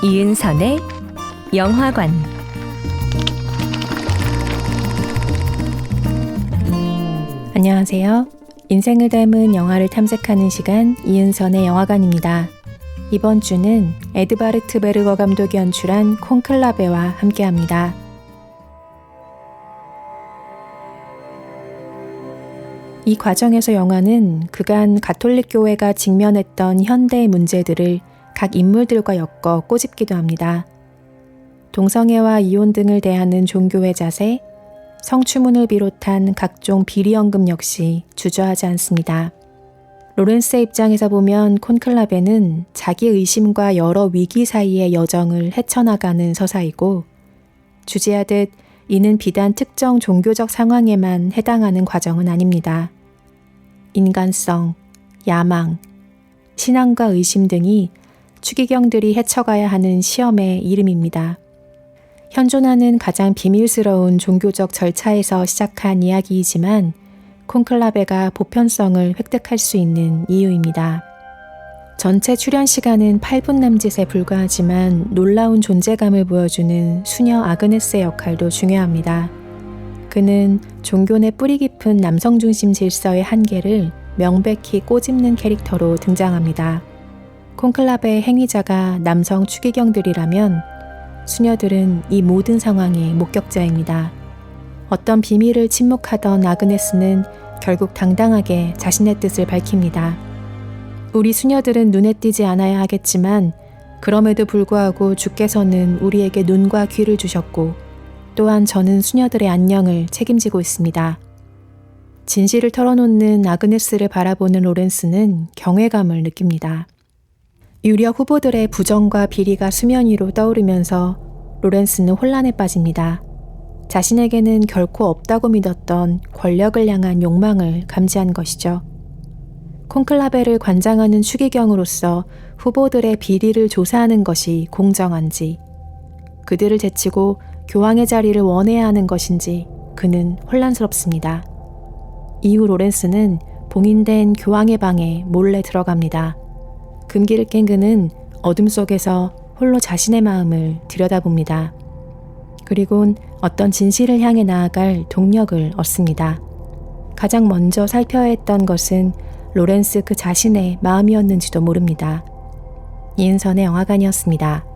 이은선의 영화관, 안녕하세요. 인생을 닮은 영화를 탐색하는 시간 이은선의 영화관입니다. 이번 주는 에드바르트 베르거 감독이 연출한 콘클라베와 함께합니다. 이 과정에서 영화는 그간 가톨릭 교회가 직면했던 현대의 문제들을 각 인물들과 엮어 꼬집기도 합니다. 동성애와 이혼 등을 대하는 종교의 자세, 성추문을 비롯한 각종 비리연금 역시 주저하지 않습니다. 로렌스의 입장에서 보면 콘클라베는 자기 의심과 여러 위기 사이의 여정을 헤쳐나가는 서사이고 주지하듯 이는 비단 특정 종교적 상황에만 해당하는 과정은 아닙니다. 인간성, 야망, 신앙과 의심 등이 추기경들이 헤쳐가야 하는 시험의 이름입니다. 현존하는 가장 비밀스러운 종교적 절차에서 시작한 이야기이지만 콘클라베가 보편성을 획득할 수 있는 이유입니다. 전체 출연 시간은 8분 남짓에 불과하지만 놀라운 존재감을 보여주는 수녀 아그네스의 역할도 중요합니다. 그는 종교 내 뿌리 깊은 남성 중심 질서의 한계를 명백히 꼬집는 캐릭터로 등장합니다. 콘클라베의 행위자가 남성 추기경들이라면 수녀들은 이 모든 상황의 목격자입니다. 어떤 비밀을 침묵하던 아그네스는 결국 당당하게 자신의 뜻을 밝힙니다. 우리 수녀들은 눈에 띄지 않아야 하겠지만 그럼에도 불구하고 주께서는 우리에게 눈과 귀를 주셨고 또한 저는 수녀들의 안녕을 책임지고 있습니다. 진실을 털어놓는 아그네스를 바라보는 로렌스는 경외감을 느낍니다. 유력 후보들의 부정과 비리가 수면 위로 떠오르면서 로렌스는 혼란에 빠집니다. 자신에게는 결코 없다고 믿었던 권력을 향한 욕망을 감지한 것이죠. 콘클라베를 관장하는 추기경으로서 후보들의 비리를 조사하는 것이 공정한지, 그들을 제치고 교황의 자리를 원해야 하는 것인지 그는 혼란스럽습니다. 이후 로렌스는 봉인된 교황의 방에 몰래 들어갑니다. 금기를 깬 그는 어둠 속에서 홀로 자신의 마음을 들여다봅니다. 그리곤 어떤 진실을 향해 나아갈 동력을 얻습니다. 가장 먼저 살펴야 했던 것은 로렌스 그 자신의 마음이었는지도 모릅니다. 이은선의 영화관이었습니다.